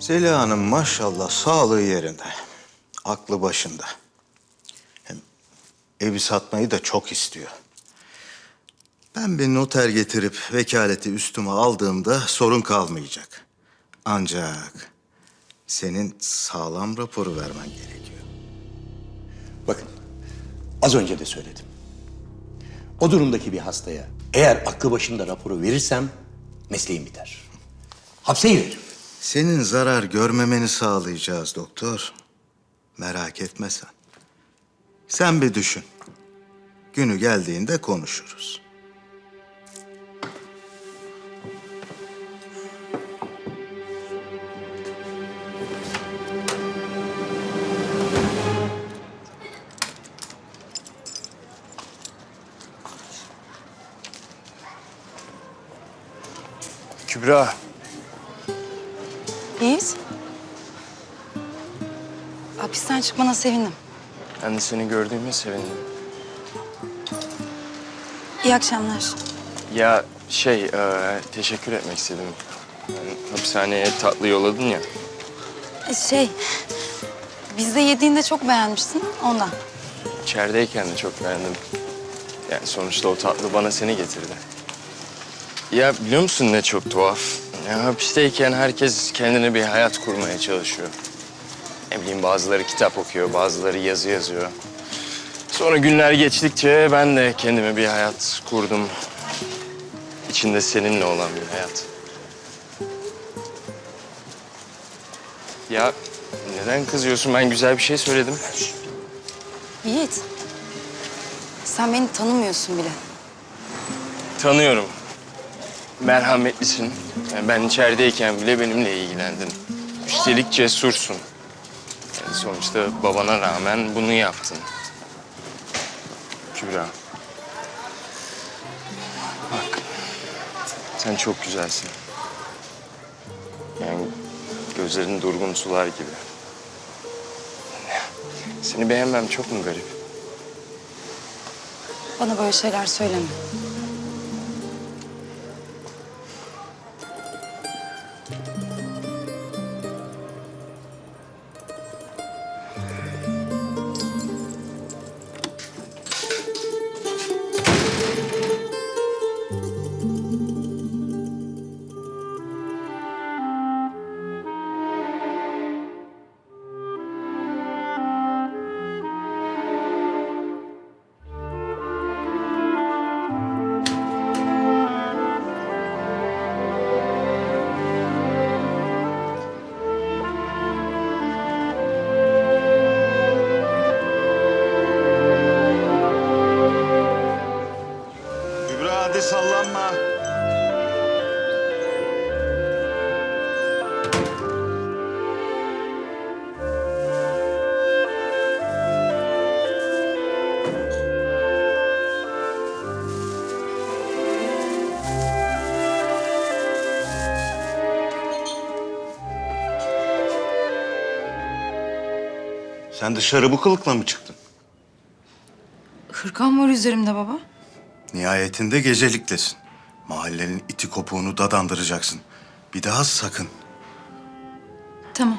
Zeliha Hanım maşallah sağlığı yerinde. Aklı başında. Hem evi satmayı da çok istiyor. Ben bir noter getirip vekaleti üstüme aldığımda sorun kalmayacak. Ancak senin sağlam raporu vermen gerekiyor. Bakın, az önce de söyledim. O durumdaki bir hastaya eğer aklı başında raporu verirsem mesleğim biter. Hapse girerim. Senin zarar görmemeni sağlayacağız doktor. Merak etme sen. Sen bir düşün. Günü geldiğinde konuşuruz. Kübra, Yiğit. Hapisten çıkmana sevindim. ben de seni gördüğüme sevindim. İyi akşamlar. Ya şey, e, teşekkür etmek istedim. Yani hapishaneye tatlı yolladın ya. E, Şey, bizde yediğinde çok beğenmişsin ondan. İçerideyken de çok beğendim. Yani sonuçta o tatlı bana seni getirdi. Ya biliyor musun ne çok tuhaf? Ya hapisteyken herkes kendine bir hayat kurmaya çalışıyor. Ne bileyim bazıları kitap okuyor, bazıları yazı yazıyor. Sonra günler geçtikçe ben de kendime bir hayat kurdum. İçinde seninle olan bir hayat. Ya neden kızıyorsun? Ben güzel bir şey söyledim. Yiğit. Sen beni tanımıyorsun bile. Tanıyorum. Merhametlisin. Yani ben içerideyken bile benimle ilgilendin. Üstelik cesursun. Yani sonuçta babana rağmen bunu yaptın. Kübra. Bak. Sen çok güzelsin. Yani gözlerin durgun sular gibi. Seni beğenmem çok mu garip? Bana böyle şeyler söyleme. Sen dışarı bu kılıkla mı çıktın? Hırkan var üzerimde baba. Nihayetinde geceliklesin. Mahallenin iti kopuğunu dadandıracaksın. Bir daha sakın. Tamam.